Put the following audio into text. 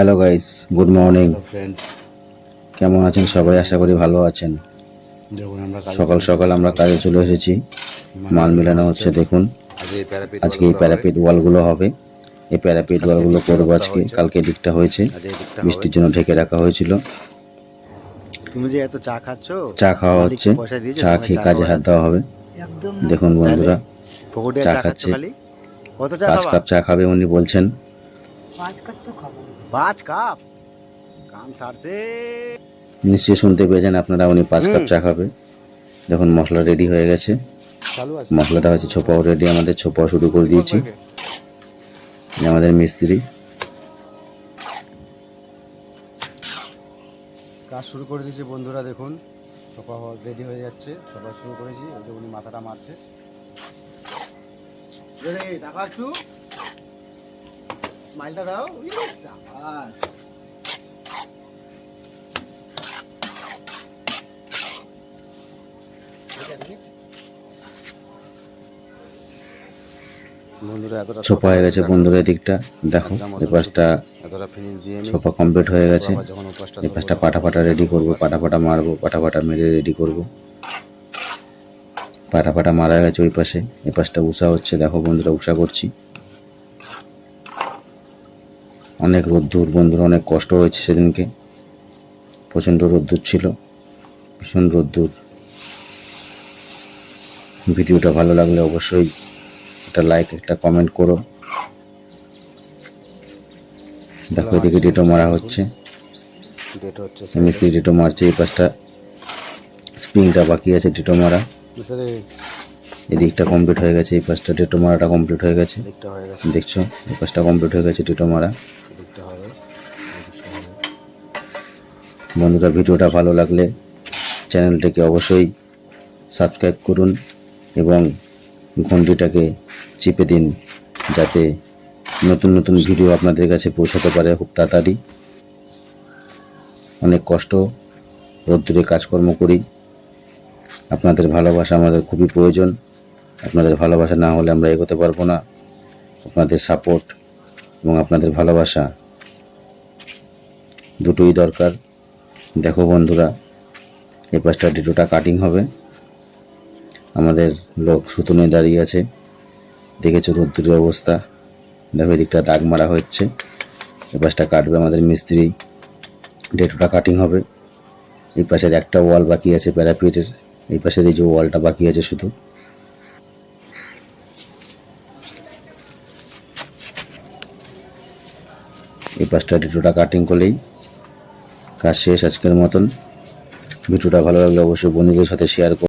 Hello guys good morning friends কেমন আছেন সবাই? আশা করি ভালো আছেন। দেখুন আমরা কাজ সকাল সকাল আমরা কাজে চলে এসেছি। মাল মেলানো হচ্ছে দেখুন। আজকে এই প্যারাপিট ওয়ালগুলো হবে। এই প্যারাপিট ওয়ালগুলো করব আজকে। কালকে দিকটা হয়েছে। বৃষ্টির জন্য ঢেকে রাখা হয়েছিল। তুমি যে এত চা খাচ্ছো চা খাওয়া হচ্ছে। চা খেয়ে কাজে হাত দেওয়া হবে। দেখুন বন্ধুরা চা চা খাচ্ছে। খালি? পাঁচ কাপ চা খাবে উনি বলছেন। পাঁচ কাপ তো খাব। পাঁচ কাপ। কাম সারছে। নিশ্চয়ই শুনতে পেয়েছেন আপনারা উনি পাঁচ কাপ চা খাবে। দেখুন মশলা রেডি হয়ে গেছে। চালু আছে। মশলা দেওয়া হয়েছে ছোপাও রেডি আমাদের ছোপাও শুরু করে দিয়েছি। আমাদের মিস্ত্রি। কাজ শুরু করে দিয়েছে বন্ধুরা দেখুন। সোফা রেডি হয়ে যাচ্ছে। সোফা শুরু করেছি। ওই যে উনি মাথাটা মারছে। একটু। স্মাইলটা দাও। সাবাস। বন্ধুরা এতটা ছোপা হয়ে গেছে বন্ধুরা দিকটা দেখো এই পাশটা এতটা দিয়ে নি ছোপা কমপ্লিট হয়ে গেছে। আবার যখন পাশটা পাটা পাটা রেডি করব পাটা পাটা মারবো পাটা পাটা মেরে রেডি করব। পাটা পাটা মারা গেছে ওই পাশে। এই পাশটা উষা হচ্ছে। দেখো বন্ধুরা উষা করছি। অনেক রোদ্দুর বন্ধুরা অনেক কষ্ট হয়েছে সেদিনকে। প্রচণ্ড রোদ্দুর ছিল ভীষণ রোদ্দুর। ভিডিওটা ভালো লাগলে অবশ্যই একটা লাইক একটা কমেন্ট করো। দেখো এদিকে ডিটো মারা হচ্ছে। ডেট হচ্ছে মিস্ত্রি ডিটো মারছে এই পাশটা স্প্রিংটা বাকি আছে ডিটো মারা। এদিকটা কমপ্লিট হয়ে গেছে এই পাশটা ডিটো মারাটা কমপ্লিট হয়ে হয়ে গেছে। দেখছ এই পাশটা কমপ্লিট হয়ে গেছে ডিটো মারা। বন্ধুরা, ভিডিওটা ভালো লাগলে চ্যানেলটিকে অবশ্যই সাবস্ক্রাইব করুন এবং ঘন্টিটাকে চিপে দিন যাতে নতুন নতুন ভিডিও আপনাদের কাছে পৌঁছাতে পারে খুব তাড়াতাড়ি। অনেক কষ্ট, রোদ্দুরে কাজকর্ম করি। আপনাদের ভালোবাসা আমাদের খুবই প্রয়োজন। আপনাদের ভালোবাসা না হলে আমরা এগোতে পারব না। আপনাদের সাপোর্ট এবং আপনাদের ভালোবাসা দুটোই দরকার। দেখো বন্ধুরা, এই পাশটা ডিটোটা কাটিং হবে। আমাদের লোক সুতো নিয়ে দাঁড়িয়ে আছে। দেখেছ রোদ্দুরের অবস্থা? দেখো এদিকটা দাগ মারা হচ্ছে। এই পাশটা কাটবে আমাদের মিস্ত্রি। ডেটোটা কাটিং হবে। এই পাশের একটা ওয়াল বাকি আছে প্যারাপিটের এই পাশের এই যে ওয়ালটা বাকি আছে শুধু। এই পাশটা ডিটোটা কাটিং করলেই কাজ শেষ আজকের মতন। ভিডিওটা ভালো লাগলে অবশ্যই বন্ধুদের সাথে শেয়ার